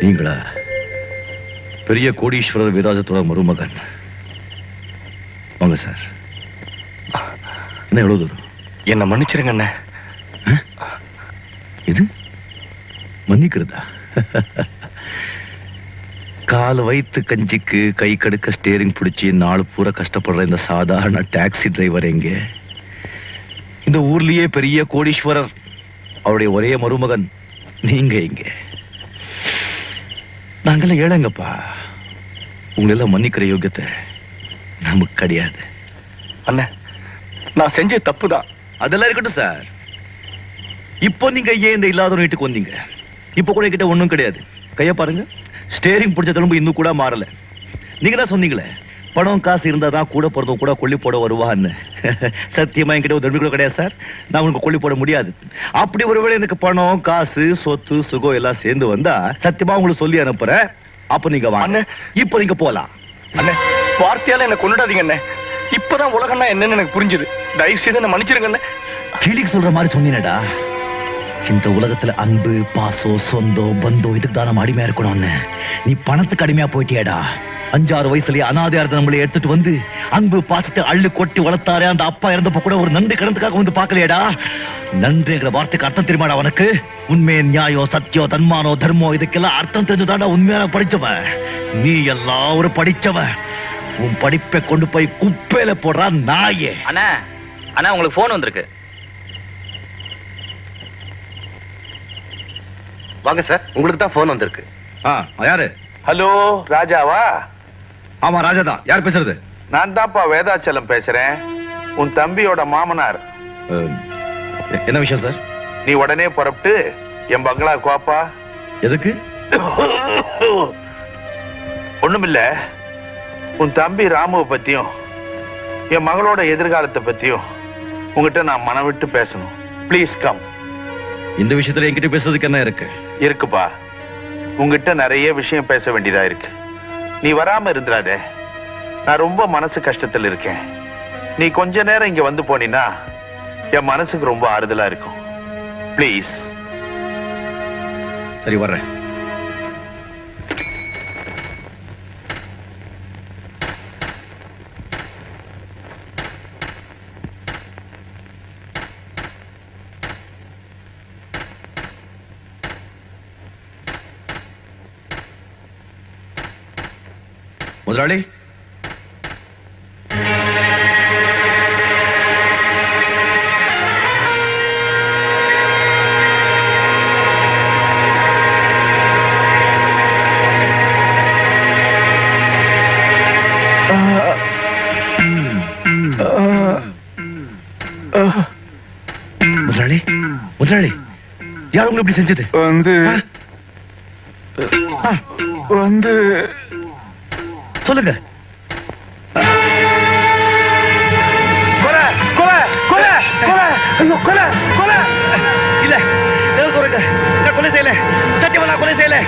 நீங்களா? பெரிய கோடீஸ்வரர் வீராஜத்தோட மருமகன். வாங்க சார். என்ன எவ்வளவு தூரம்? என்ன மன்னிச்சிருங்க அண்ணே. இது? மன்னிக்கிறதா? கால் வைத்து கஞ்சிக்கு கை கடுக்க ஸ்டேரிங் பிடிச்சி நாலு பூரா கஷ்டப்படுற இந்த சாதாரண டாக்ஸி டிரைவர் எங்க? இந்த ஊர்லயே பெரிய கோடீஸ்வரர். அவருடைய ஒரே மருமகன். நீங்க இங்க நாங்கெல்லாம் ஏழைங்கப்பா. உங்களெல்லாம் மன்னிக்கிற யோகியத்தை நமக்கு கிடையாது. அண்ணே நான் செஞ்ச தப்பு தான் அதெல்லாம் இருக்கட்டும் சார். இப்போ நீங்க ஏன் இந்த இல்லாத வீட்டுக்கு வந்தீங்க? இப்போ கூட கிட்ட ஒண்ணும் கிடையாது. கைய பாருங்க. ஸ்டேரிங் பிடிச்ச தழும்பு இன்னும் கூட மாறல. நீங்க தான் சொன்னீங்களே பணம் காசு இருந்தா தான் கூட பிறந்தவங்க கூட கொல்லி போட வருவான்னு. சத்தியமா என்கிட்ட ஒரு கூட கிடையாது சார். நான் உங்களுக்கு கொல்லி போட முடியாது. அப்படி ஒருவேளை எனக்கு பணம் காசு சொத்து சுகம் எல்லாம் சேர்ந்து வந்தா சத்தியமா உங்களுக்கு சொல்லி அனுப்புறேன். அப்ப நீங்க வாங்க. இப்போ நீங்க போலாம். அண்ணே வார்த்தையால என்ன கொண்டுடாதீங்க அண்ணே. இப்பதான் உலகம்னா என்னன்னு எனக்கு புரிஞ்சுது. தயவு செய்து என்ன மன்னிச்சிருங்க அண்ணே. கிளிக்கு சொல்ற மாதிரி சொன்னீனடா. இந்த உலகத்துல அன்பு பாசம் சொந்தம் பந்தம் இதுக்கு தான் நம்ம அடிமையா இருக்கணும்னு நீ பணத்துக்கு அடிமையா போயிட்டியாடா. அஞ்சாறு வயசுலயே அனாதையா இருந்த நம்மளை எடுத்துட்டு வந்து அன்பு பாசத்தை அள்ளு கொட்டி வளர்த்தாரே அந்த அப்பா இறந்தப்ப கூட ஒரு நன்றி கடந்துக்காக வந்து பார்க்கலையேடா. நன்றிங்கிற வார்த்தைக்கு அர்த்தம் தெரியுமாடா உனக்கு? உண்மை நியாயம் சத்தியம் தன்மானோ தர்மம் இதுக்கெல்லாம் அர்த்தம் தெரிஞ்சுதாடா உண்மையான படிச்சவன் நீ எல்லாம் ஒரு படிச்சவன் உன் படிப்பை கொண்டு போய் குப்பையில போடுறா நாயே. அண்ணா அண்ணா உங்களுக்கு ஃபோன் வந்திருக்கு. வாங்க சார் உங்களுக்கு தான் ஃபோன் வந்திருக்கு. ஆ யாரு? ஹலோ ராஜாவா? ஆமா ராஜா தான் யார் பேசுறது? நான் தான்ப்பா வேதாச்சலம் பேசுறேன். உன் தம்பியோட மாமனார். என்ன விஷயம் சார்? நீ உடனே புறப்பட்டு என் பங்களா குவாப்பா எதுக்கு? ஒண்ணுமில்ல. உன் தம்பி ராமுவை பத்தியும் என் மகளோட எதிர்காலத்தை பத்தியும் உங்ககிட்ட நான் மனம் விட்டு பேசணும். ப்ளீஸ் கம் இந்த விஷயத்துல என்கிட்ட பேசுறதுக்கு என்ன இருக்கு? இருக்குப்பா. உங்ககிட்ட நிறைய விஷயம் பேச வேண்டியதா இருக்கு. நீ வராம இருந்துடாதே. நான் ரொம்ப மனசு கஷ்டத்தில் இருக்கேன். நீ கொஞ்ச நேரம் இங்க வந்து போனீன்னா என் மனசுக்கு ரொம்ப ஆறுதலா இருக்கும். ப்ளீஸ் சரி வர்றேன். முதலாளி. முதலாளி முதலாளி யார் உங்களை இப்படி செஞ்சது? வந்து வந்து சொல்லுங்க. கொலை இல்ல நான் செய்யல. சத்தியமா நான் கொலை செய்யல.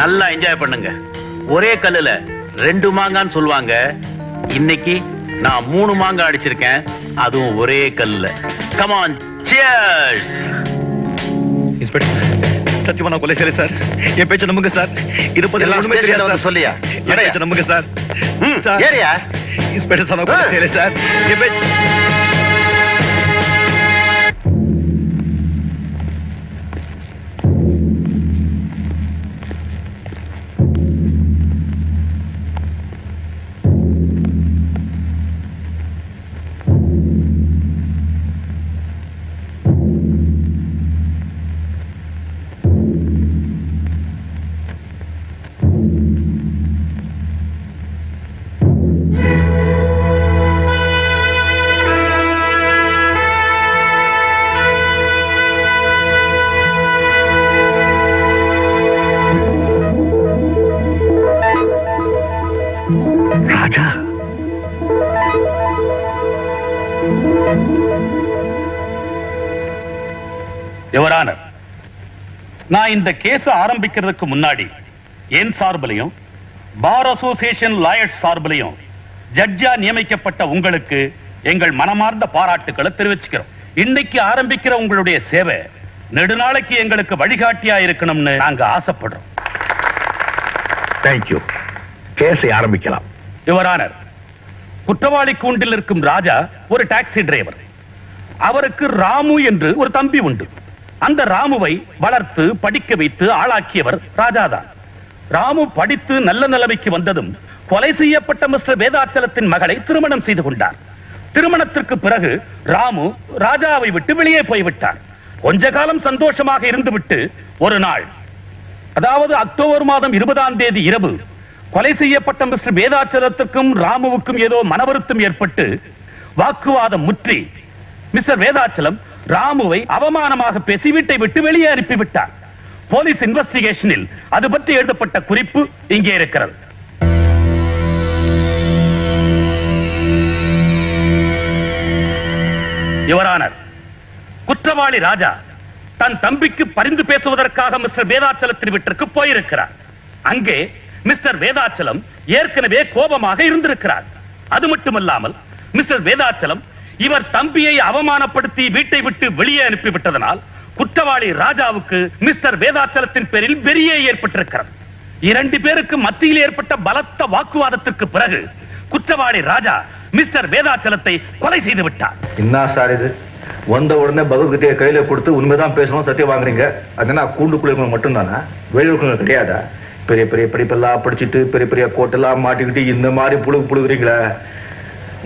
நல்லா என்ஜாய் பண்ணுங்க. ஒரே கல்லுல ரெண்டு மாங்கான்னு சொல்லுவாங்க. இன்னைக்கு நான் மூணு மாங்காய் அடிச்சிருக்கேன். அதுவும் ஒரே கல்லுல. கமான் சியர்ஸ் சத்தியமா நான் கொலை செய்யல சார். என் பேச்ச நம்புங்க சார். இத பத்தி எல்லாம் தெரியாது சொல்லியா? என் பேச்ச நம்புங்க சார். ஏரியா இன்ஸ்பெக்டர் சார் கொலை. செய்யல சார். என் பேச்ச யுவரானர் நான் இந்த கேஸ் ஆரம்பிக்கிறதுக்கு முன்னாடி என் சார்பிலையும் பார் அசோசியேஷன் லாயர்ஸ் சார்பிலையும் ஜட்ஜா நியமிக்கப்பட்ட உங்களுக்கு எங்கள் மனமார்ந்த பாராட்டுக்களை தெரிவிச்சுக்கிறோம். இன்னைக்கு ஆரம்பிக்கிற உங்களுடைய சேவை நெடுநாளைக்கு எங்களுக்கு வழிகாட்டியா இருக்கணும்னு நாங்க ஆசைப்படுறோம். தேங்க்யூ கேஸை ஆரம்பிக்கலாம். யுவரானர் குற்றவாளி கூண்டில் இருக்கும் ராஜா ஒரு டாக்ஸி டிரைவர். அவருக்கு ராமு என்று ஒரு தம்பி உண்டு. அந்த ராமுவை வளர்த்து படிக்க வைத்து ஆளாக்கியவர் ராஜாதான். ராமு படித்து நல்ல நிலைமைக்கு வந்ததும் கொலை செய்யப்பட்ட மிஸ்டர் வேதாச்சலத்தின் மகளை திருமணம் செய்து கொண்டார். திருமணத்திற்கு பிறகு ராமு ராஜாவை விட்டு வெளியே போய்விட்டார். கொஞ்ச காலம் சந்தோஷமாக இருந்துவிட்டு ஒரு நாள் அதாவது அக்டோபர் மாதம் இருபதாம் தேதி இரவு கொலை செய்யப்பட்ட மிஸ்டர் வேதாச்சலத்துக்கும் ராமுவுக்கும் ஏதோ மனவருத்தம் ஏற்பட்டு வாக்குவாதம் முற்றி. மிஸ்டர் வேதாச்சலம் ராமுவை அவமானமாக பேசி வீட்டை விட்டு வெளியே அனுப்பிவிட்டார். போலீஸ் இன்வெஸ்டிகேஷனில் அது பற்றி எழுதப்பட்ட குறிப்பு இங்கே இருக்கிறது. யுவரானர் குற்றவாளி ராஜா தன் தம்பிக்கு பரிந்து பேசுவதற்காக மிஸ்டர் வேதாச்சலத்தின் வீட்டிற்கு போயிருக்கிறார். அங்கே மிஸ்டர் வேதாச்சலம் ஏற்கனவே கோபமாக இருந்திருக்கிறார். அது மட்டுமல்லாமல் மிஸ்டர் வேதாச்சலம் இவர் தம்பியை அவமானப்படுத்தி வீட்டை விட்டு வெளியே அனுப்பிவிட்டதனால் குற்றவாளி ராஜாவுக்கு மிஸ்டர் வேதாச்சலத்தின் பேரில் பெரிய ஏற்பட்டிருக்கிறது. இரண்டு பேருக்கு மத்தியில் ஏற்பட்ட பலத்த வாக்குவாதத்திற்கு பிறகு குற்றவாளி ராஜா மிஸ்டர் வேதாச்சலத்தை கொலை செய்து விட்டார். என்ன சார் இது? வந்த உடனே பகவத்கீதையை கையில கொடுத்து உண்மைதான் பேசணும் சத்தியம் வாங்குறீங்க. அது என்ன கூண்டுக்குள்ள மட்டும்தானா? வெளியுறவு கிடையாதா? பெரிய பெரிய படிப்பெல்லாம் படிச்சுட்டு பெரிய பெரிய கோட்டெல்லாம் மாட்டிக்கிட்டு இந்த மாதிரி புழுகு புழுகுறீங்களே?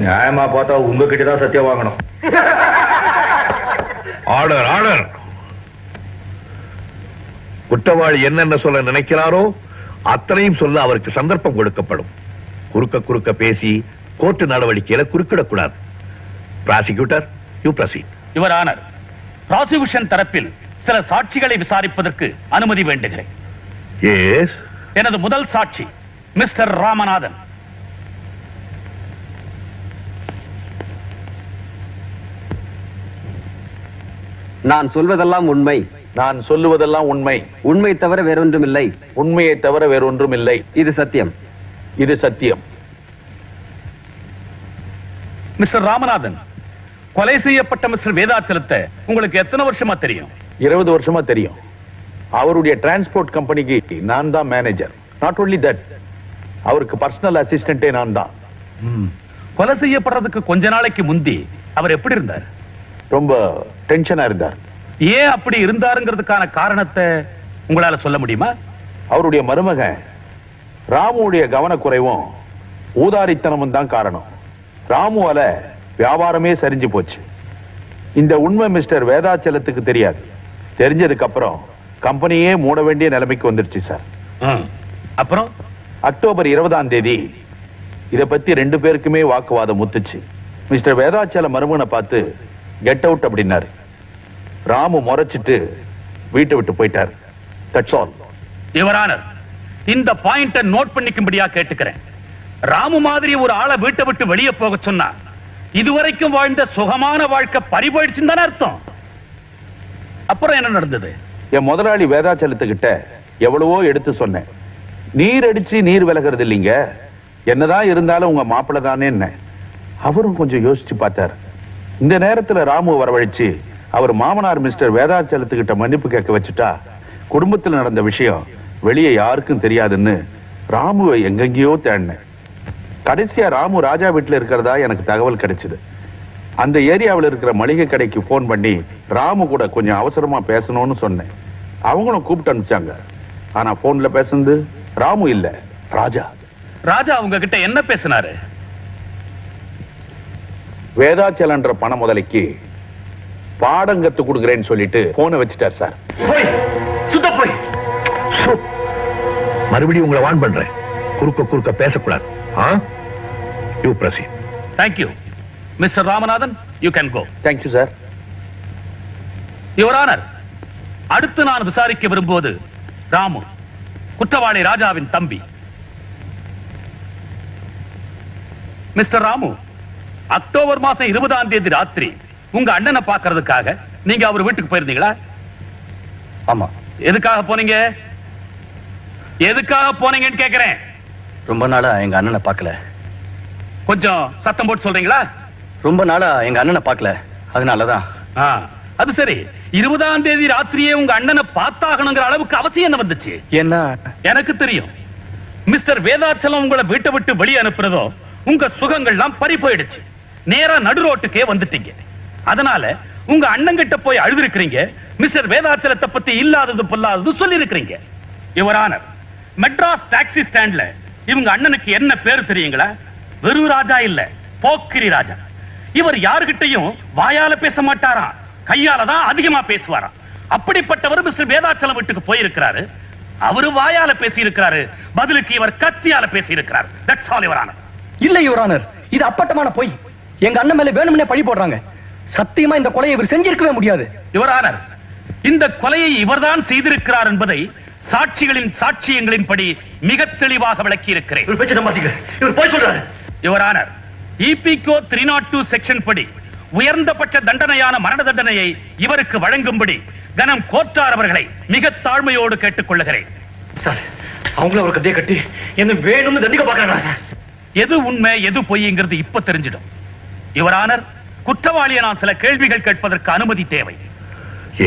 நியாயமா பார்த்தா உங்ககிட்ட தான் சத்தியம் வாங்கணும். Order order. குற்றவாளி என்னென்ன சொல்ல நினைக்கிறாரோ அத்தனையும் சொல்ல அவருக்கு சந்தர்ப்பம் கொடுக்கப்படும். குறுக்க குறுக்க பேசி கோர்ட்டு நடவடிக்கையில குறுக்கிடக்கூடாது. Prosecutor you proceed. Your honour prosecution தரப்பில் சில சாட்சிகளை விசாரிப்பதற்கு அனுமதி வேண்டுகிறேன். எஸ் எனது முதல் சாட்சி மிஸ்டர் ராமநாதன். நான் சொல்வதெல்லாம் உண்மை. நான் சொல்லுவதெல்லாம் உண்மை. உண்மை தவிர வேறொன்றுமில்லை. உண்மையை தவிர வேறொன்றும் இல்லை இது சத்தியம். இது சத்தியம். மிஸ்டர் ராமநாதன் கொலை செய்யப்பட்ட மிஸ்டர் வேதாச்சலத்தை உங்களுக்கு எத்தனை வருஷமா தெரியும்? இருபது வருஷமா தெரியும். அவருடைய டிரான்ஸ்போர்ட் கம்பெனிக்கு நான் தான் மேனேஜர் நாட் only தட் அவருக்கு பர்சனல் அசிஸ்டன்டே நான் தான் கொலை செய்யப்படுறதுக்கு கொஞ்ச நாளைக்கு முந்தி அவர் எப்படி இருந்தார்? ரொம்ப டென்ஷனா இருந்தார். ஏன் அப்படி இருந்தாருங்கிறதுக்கான காரணத்தை உங்களால சொல்ல முடியுமா? அவருடைய மருமகன் ராமுடைய கவனக்குறைவும் ஊதாரித்தனமும் தான் காரணம். ராமுவால வியாபாரமே சரிஞ்சு போச்சு. இந்த உண்மை மிஸ்டர் வேதாச்சலத்துக்கு தெரியாது. தெரிஞ்சதுக்கு அப்புறம் கம்பெனியே மூட வேண்டிய நிலைமைக்கு வந்துருச்சு சார். அப்புறம்? அக்டோபர் இருபதாம் தேதி இத பத்தி ரெண்டு பேருக்குமே வாக்குவாதம் முத்துச்சு. மிஸ்டர் வேதாச்சல மருமகனை பார்த்து கெட் அவுட் அப்படின்னாரு. ராமு முறைச்சிட்டு வீட்டை விட்டு போயிட்டார். தட்ஸ் ஆல் இந்த பாயிண்ட நோட் பண்ணிக்கும்படியா கேட்டுக்கிறேன். ராமு மாதிரி ஒரு ஆளை வீட்டை விட்டு வெளியே போக சொன்னா இதுவரைக்கும் வாழ்ந்த சுகமான வாழ்க்கை பறிபோயிடுச்சுன்னு தானே அர்த்தம். அப்புறம் என்ன நடந்தது? என் முதலாளி வேதாச்சலத்துக்கிட்ட எவ்வளவோ எடுத்து சொன்னேன். நீர் அடிச்சு நீர் விலகிறது இல்லைங்க. என்னதான் இருந்தாலும் உங்க மாப்பிள்ளை தானே என்ன அவரும் கொஞ்சம் யோசிச்சு பார்த்தார். இந்த நேரத்துல ராமு வரவழைச்சு அவர் மாமனார் மிஸ்டர் வேதாச்சலத்துக்கிட்ட மன்னிப்பு கேட்க வச்சுட்டா குடும்பத்தில் நடந்த விஷயம் வெளியே யாருக்கும் தெரியாதுன்னு ராமுவை எங்கெங்கேயோ தேடினேன். கடைசியா ராமு ராஜா வீட்டில் இருக்கிறதா எனக்கு தகவல் கிடைச்சது. அந்த ஏரியாவில் இருக்கிற மளிகை கடைக்கு ஃபோன் பண்ணி ராமு கூட கொஞ்சம் அவசரமா பேசணும்னு சொன்னேன். அவங்களும் கூப்பிட்டு அனுப்பிச்சாங்க. ஆனா போன்ல பேசுனது ராமு இல்ல ராஜா. ராஜா உங்ககிட்ட என்ன பேசினாரு? வேதாச்சலன்ற பண முதலைக்கு பாடம் கத்து கொடுக்குறேன்னு சொல்லிட்டு போனை வச்சுட்டார் சார். போய் சுத்த போய். மறுபடியும் உங்களை வான் பண்றேன். குறுக்க குறுக்க பேசக்கூடாது. ஆ? You proceed. Thank you mister Ramanathan you can go thank you sir your honour அடுத்து நான் விசாரிக்க விரும்புவது ராமு குற்றவாளி ராஜாவின் தம்பி. மிஸ்டர் ராமு அக்டோபர் மாசம் இருபதாம் தேதி ராத்திரி உங்க அண்ணனை பார்க்கிறதுக்காக நீங்க அவர் வீட்டுக்கு போயிருந்தீங்களா? ஆமா. எதுக்காக போனீங்க? எதுக்காக போனீங்கன்னு கேக்குறேன். ரொம்ப நாளா எங்க அண்ணனை பார்க்கல. கொஞ்சம் சத்தம் போட்டு சொல்றீங்களா? ரொம்ப நாளா எங்க அண்ணனை பார்க்கல. அதனாலதான். அது சரி. இருபதாம் தேதி ராத்திரியே உங்க அண்ணனை பார்த்தாகணுங்கிற அளவுக்கு அவசியம் என்ன வந்துச்சு? ஏன்னா எனக்கு தெரியும். மிஸ்டர் வேதாச்சலம் உங்களை வீட்டை விட்டு வெளியே அனுப்புறதோ உங்க சுகங்கள்லாம் பறி போயிடுச்சு. நேரா நடு ரோட்டுக்கே வந்துட்டீங்க. அதனால உங்க அண்ணங்கிட்ட போய் அழுதுருக்கிறீங்க. மிஸ்டர் வேதாச்சலத்தை பத்தி இல்லாதது பொல்லாதது சொல்லி இருக்கிறீங்க யுவரானர் மெட்ராஸ் டாக்ஸி ஸ்டாண்ட்ல இவங்க அண்ணனுக்கு என்ன பேர் தெரியுங்களா? வெறு ராஜா இல்ல போக்கிரி ராஜா. இவர் யாருகிட்டையும் வாயால பேச மாட்டாராம். கையால தான் அதிகமா பேசுவாராம். அப்படிப்பட்டவர் மிஸ்டர் வேதாச்சலம் வீட்டுக்கு போயிருக்கிறாரு. அவரு வாயால பேசி இருக்கிறாரு பதிலுக்கு இவர் கத்தியால பேசி இருக்கிறார் தட்ஸ் ஆல் யுவரானர் இல்ல யுவரானர் இது அப்பட்டமான பொய். எங்க அண்ணன் மேல வேணும்னே பழி போடுறாங்க. சத்தியமா இந்த கொலையை இவர் செஞ்சிருக்கவே முடியாது. யுவரானர் இந்த கொலையை இவர்தான் செய்திருக்கிறார் என்பதை சாட்சிகளின் சாட்சியங்களின்படி மிக தெளிவாக விளக்கி இருக்கிறேன் இவர் போய் சொல்றாரு. யுவரானர் இபிகோ த்ரீ நாட் டூ செக்ஷன் படி உயர்ந்தபட்ச தண்டனையான மரண தண்டனையை இவருக்கு வழங்கும்படி கனம் கோட்டார் அவர்களை மிக தாழ்மையோடு கேட்டுக் கொள்ளுகிறேன் சார் அவங்கள ஒரு கதையை கட்டி என்ன வேணும்னு தண்டிக்க பாக்குறாங்க சார்? எது உண்மை எது பொய்ங்கிறது இப்ப தெரிஞ்சிடும். யுவரானர் குற்றவாளியை நான் சில கேள்விகள் கேட்பதற்கு அனுமதி தேவை.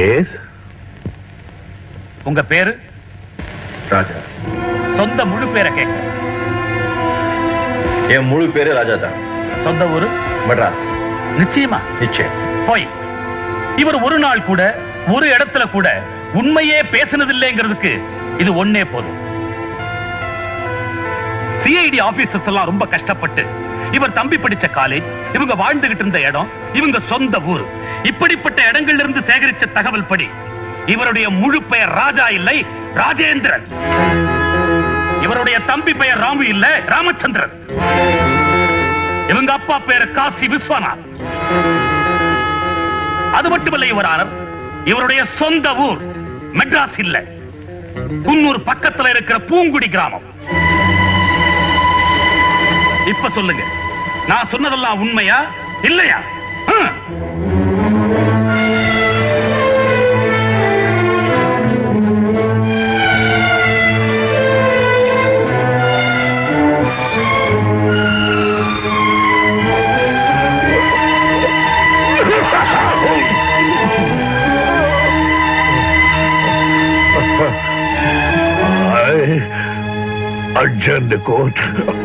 எஸ் உங்க பேரு? ராஜா. சொந்த முழு பேரை கேட்க. என் முழு பேரு ராஜா தான் சொந்த ஊரு? மெட்ராஸ். நிச்சயமா நிச்சயம். போய். இவர் ஒரு நாள் கூட ஒரு இடத்துல கூட உண்மையே பேசினதில்லைங்கிறதுக்கு இது ஒன்னே போதும். சிஐடி ஆபீசர்ஸ் எல்லாம் ரொம்ப கஷ்டப்பட்டு இவர் தம்பி படிச்ச காலேஜ் இவங்க வாழ்ந்துகிட்டு இருந்த இடம் இவங்க சொந்த ஊர். இப்படிப்பட்ட இடங்கள்ல இருந்து சேகரிச்ச தகவல் படி இவருடைய முழு பெயர் ராஜா இல்லை ராஜேந்திரன். இவருடைய தம்பி பெயர் ராமு இல்ல ராமச்சந்திரன். இவங்க அப்பா பேர் காசி விஸ்வநாத். அது மட்டுமல்ல யுவரானர் இவருடைய சொந்த ஊர் மெட்ராஸ் இல்ல. குன்னூர் பக்கத்துல இருக்கிற பூங்குடி கிராமம். இப்ப சொல்லுங்க. நான் சொன்னதெல்லாம் உண்மையா இல்லையா? The court.